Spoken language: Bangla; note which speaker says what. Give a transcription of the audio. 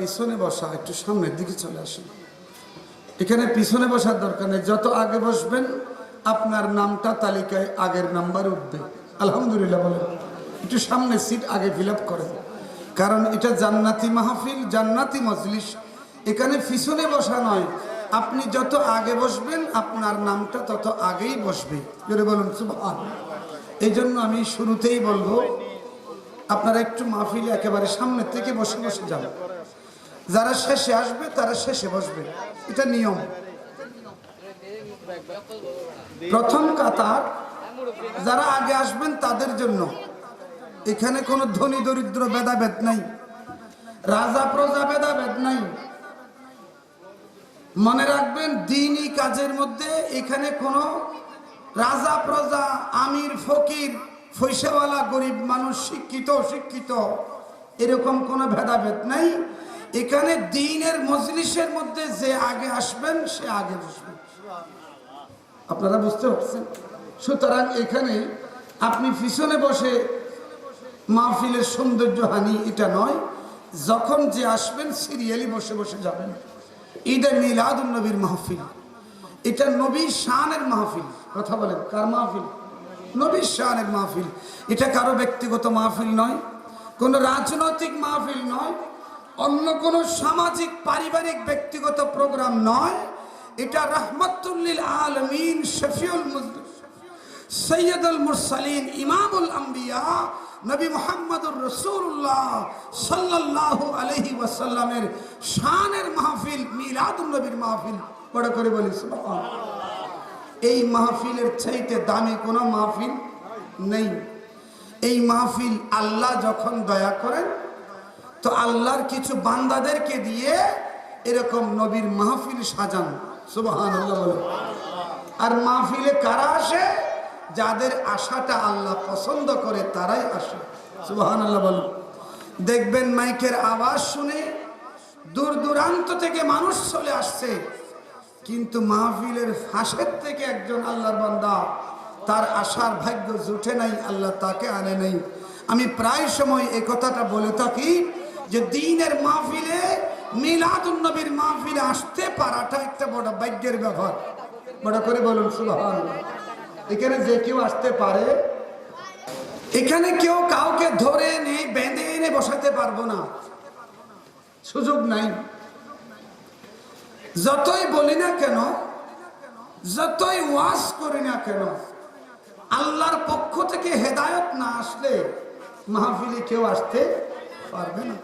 Speaker 1: পিছনে বসা, একটু সামনের দিকে চলে আসুন। এখানে পিছনে বসার দরকার নেই। যত আগে বসবেন, আপনার নামটা তালিকায় আগের নাম্বার উঠবে। আলহামদুলিল্লাহ বলেন। একটু সামনে সিট আগে ফিল আপ করেন। কারণ এটা জান্নাতি মাহফিল, জান্নাতি মজলিস। এখানে পিছনে বসা নয়। আপনি যত আগে বসবেন, আপনার নামটা তত আগেই বসবে। জোরে বলুন এই জন্য আমি শুরুতেই বলব, আপনারা একটু মাহফিলে একেবারে সামনের থেকে বসে বসে যান। যারা শেষে আসবে, তারা শেষে বসবে। এটা নিয়ম। প্রথম কাতার, যারা আগে আসবেন তাদের জন্য। এখানে কোনো ধনী দরিদ্র ভেদাভেদ নাই। রাজা প্রজা ভেদাভেদ নাই। মনে রাখবেন, দিনই কাজের মধ্যে এখানে কোনো রাজা প্রজা, আমির, ফকির ফৈসাওয়ালা গরিব মানুষ, শিক্ষিত শিক্ষিত এরকম কোনো ভেদাভেদ নাই। এখানে দিনের মজলিসের মধ্যে যে আগে আসবেন, সে আগে বসবেন। আপনারা বুঝতে পারছেন? সুতরাং এখানে আপনি পিছনে বসে মাহফিলের সৌন্দর্য হানি, এটা নয়। যখন যে আসবেন, সিরিয়ালি বসে বসে যাবেন। ঈদে মিলাদুল নবীর মাহফিল। এটা নবী শানের মাহফিল। কথা বলেন, কার মাহফিল? নবী শানের মাহফিল। এটা কারও ব্যক্তিগত মাহফিল নয়, কোনো রাজনৈতিক মাহফিল নয়। অন্য কোনো সামাজিক, পারিবারিক, ব্যক্তিগত প্রোগ্রাম নয়। এটা রহমতুল্লিল আলমিন শফিউল সৈয়দুল মুরসালিন, ইমামুল আম্বিয়া, নবী মোহাম্মদুর রসুল্লাহ সাল্লাল্লাহু আলহি ওয়াসাল্লামের শানের মাহফিল মিলাদুল নবীর মাহফিল। বড় করে বলি এই মাহফিলের চাইতে দামি কোনো মাহফিল নেই। এই মাহফিল আল্লাহ যখন দয়া করেন তো আল্লাহর কিছু বান্দাদেরকে দিয়ে এরকম নবীর মাহফিল সাজান। সুবহান আর মাহফিলে কারা আসে? যাদের আশাটা আল্লাহ পছন্দ করে তারাই আসে। সুবহান আল্লাহ দেখবেন মাইকের আওয়াজ শুনে দূর দূরান্ত থেকে মানুষ চলে আসছে। কিন্তু মাহফিলের ফাঁসের থেকে একজন আল্লাহর বান্দা, তার আশার ভাগ্য জুটে নাই, আল্লাহ তাকে আনে নাই। আমি প্রায় সময় এই কথাটা বলে থাকি যে দিনের মাহফিলে মিলাদুন নবীর মাহফিলে আসতে পারাটা একটা বড় ভাগ্যের ব্যাপার। বড় করে বলুন সুবহান এখানে যে কেউ আসতে পারে, এখানে কেউ কাউকে ধরে এনে, বেঁধে এনে বসাতে পারব না। সুযোগ নাই। যতই বলি না কেন, যতই ওয়াজ করি না কেন, আল্লাহর পক্ষ থেকে হেদায়ত না আসলে মাহফিলে কেউ আসতে পারবে না।